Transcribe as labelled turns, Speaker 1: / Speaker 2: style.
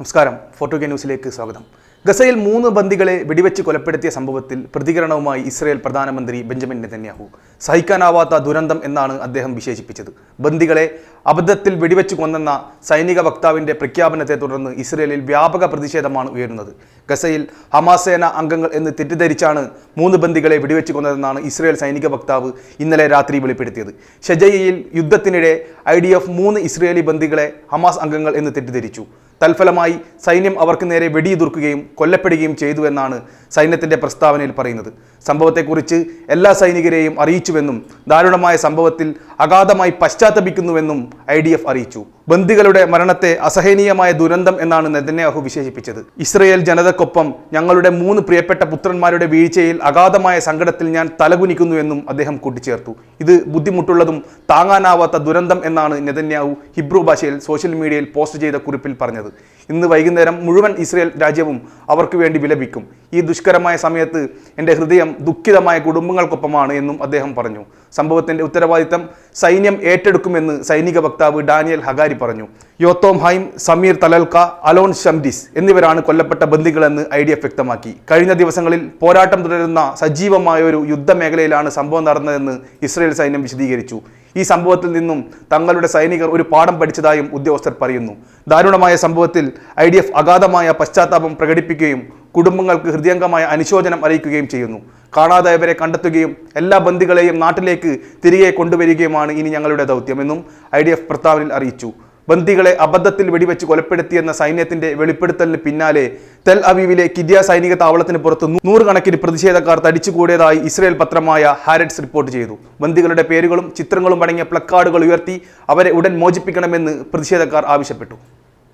Speaker 1: നമസ്കാരം. ഫോട്ടോ ന്യൂസിലേക്ക് സ്വാഗതം. ഗസയിൽ മൂന്ന് ബന്ദികളെ വെടിവെച്ച് കൊലപ്പെടുത്തിയ സംഭവത്തിൽ പ്രതികരണവുമായി ഇസ്രയേൽ പ്രധാനമന്ത്രി ബെഞ്ചമിൻ നെതന്യാഹു. സഹിക്കാനാവാത്ത ദുരന്തം എന്നാണ് അദ്ദേഹം വിശേഷിപ്പിച്ചത്. ബന്ദികളെ അബദ്ധത്തിൽ വെടിവെച്ച് കൊന്നെന്ന സൈനിക വക്താവിന്റെ പ്രഖ്യാപനത്തെ തുടർന്ന് ഇസ്രയേലിൽ വ്യാപക പ്രതിഷേധമാണ് ഉയരുന്നത്. ഗസയിൽ ഹമാസേന അംഗങ്ങൾ എന്ന് തെറ്റിദ്ധരിച്ചാണ് മൂന്ന് ബന്ദികളെ വെടിവെച്ച് കൊന്നതെന്നാണ് ഇസ്രയേൽ സൈനിക വക്താവ് ഇന്നലെ രാത്രി വെളിപ്പെടുത്തിയത്. ഷെജയിൽ യുദ്ധത്തിനിടെ ഐ മൂന്ന് ഇസ്രയേലി ബന്ദികളെ ഹമാസ് അംഗങ്ങൾ എന്ന് തെറ്റിദ്ധരിച്ചു. തൽഫലമായി സൈന്യം അവർക്ക് നേരെ വെടിയുതിർക്കുകയും കൊല്ലപ്പെടുകയും ചെയ്തു എന്നാണ് സൈന്യത്തിന്റെ പ്രസ്താവനയിൽ പറയുന്നത്. സംഭവത്തെക്കുറിച്ച് എല്ലാ സൈനികരെയും അറിയിച്ചുവെന്നും ദാരുണമായ സംഭവത്തിൽ അഗാധമായി പശ്ചാത്തപിക്കുന്നുവെന്നും ഐ ഡി എഫ് അറിയിച്ചു. ബന്ദികളുടെ മരണത്തെ അസഹനീയമായ ദുരന്തം എന്നാണ് നെതന്യാഹു വിശേഷിപ്പിച്ചത്. ഇസ്രയേൽ ജനതക്കൊപ്പം ഞങ്ങളുടെ മൂന്ന് പ്രിയപ്പെട്ട പുത്രന്മാരുടെ വീഴ്ചയിൽ അഗാധമായ സങ്കടത്തിൽ ഞാൻ തലകുനിക്കുന്നുവെന്നും അദ്ദേഹം കൂട്ടിച്ചേർത്തു. ഇത് ബുദ്ധിമുട്ടുള്ളതും താങ്ങാനാവാത്ത ദുരന്തം എന്നാണ് നെതന്യാഹു ഹിബ്രു ഭാഷയിൽ സോഷ്യൽ മീഡിയയിൽ പോസ്റ്റ് ചെയ്ത കുറിപ്പിൽ പറഞ്ഞത്. ഇന്ന് വൈകുന്നേരം മുഴുവൻ ഇസ്രയേൽ രാജ്യവും അവർക്ക് വേണ്ടി വിലപിക്കും. ഈ ദുഷ്കരമായ സമയത്ത് എന്റെ ഹൃദയം ദുഃഖിതമായ കുടുംബങ്ങൾക്കൊപ്പമാണ് എന്നും അദ്ദേഹം പറഞ്ഞു. സംഭവത്തിന്റെ ഉത്തരവാദിത്തം സൈന്യം ഏറ്റെടുക്കുമെന്ന് സൈനിക വക്താവ് ഡാനിയൽ ഹഗാരി പറഞ്ഞു. Yotam Haim Samer Talalka Alon Shamriz എന്നിവരാണ് കൊല്ലപ്പെട്ട ബന്ദികളെന്ന് ഐ ഡി എഫ് വ്യക്തമാക്കി. കഴിഞ്ഞ ദിവസങ്ങളിൽ പോരാട്ടം തുടരുന്ന സജീവമായ ഒരു യുദ്ധമേഖലയിലാണ് സംഭവം നടന്നതെന്ന് ഇസ്രയേൽ സൈന്യം വിശദീകരിച്ചു. ഈ സംഭവത്തിൽ നിന്നും തങ്ങളുടെ സൈനികർ ഒരു പാഠം പഠിച്ചതായും ഉദ്യോഗസ്ഥർ പറയുന്നു. ദാരുണമായ സംഭവത്തിൽ ഐ അഗാധമായ പശ്ചാത്താപം പ്രകടിപ്പിക്കുകയും കുടുംബങ്ങൾക്ക് ഹൃദയംഗമായ അനുശോചനം അറിയിക്കുകയും ചെയ്യുന്നു. കാണാതായവരെ കണ്ടെത്തുകയും എല്ലാ ബന്ധികളെയും നാട്ടിലേക്ക് തിരികെ കൊണ്ടുവരികയുമാണ് ഇനി ഞങ്ങളുടെ ദൗത്യമെന്നും ഐ ഡി എഫ് പ്രസ്താവനയിൽ അറിയിച്ചു. ബന്ദികളെ അബദ്ധത്തിൽ വെടിവെച്ച് കൊലപ്പെടുത്തിയെന്ന സൈന്യത്തിന്റെ വെളിപ്പെടുത്തലിന് പിന്നാലെ തെൽ അവീവിലെ കിദ്യ സൈനിക താവളത്തിന് പുറത്ത് നൂറുകണക്കിന് പ്രതിഷേധക്കാർ തടിച്ചുകൂടിയതായി ഇസ്രയേൽ പത്രമായ ഹാരറ്റ്സ് റിപ്പോർട്ട് ചെയ്തു. ബന്ദികളുടെ പേരുകളും ചിത്രങ്ങളും അടങ്ങിയ പ്ലക്കാർഡുകൾ ഉയർത്തി അവരെ ഉടൻ മോചിപ്പിക്കണമെന്ന് പ്രതിഷേധക്കാർ ആവശ്യപ്പെട്ടു.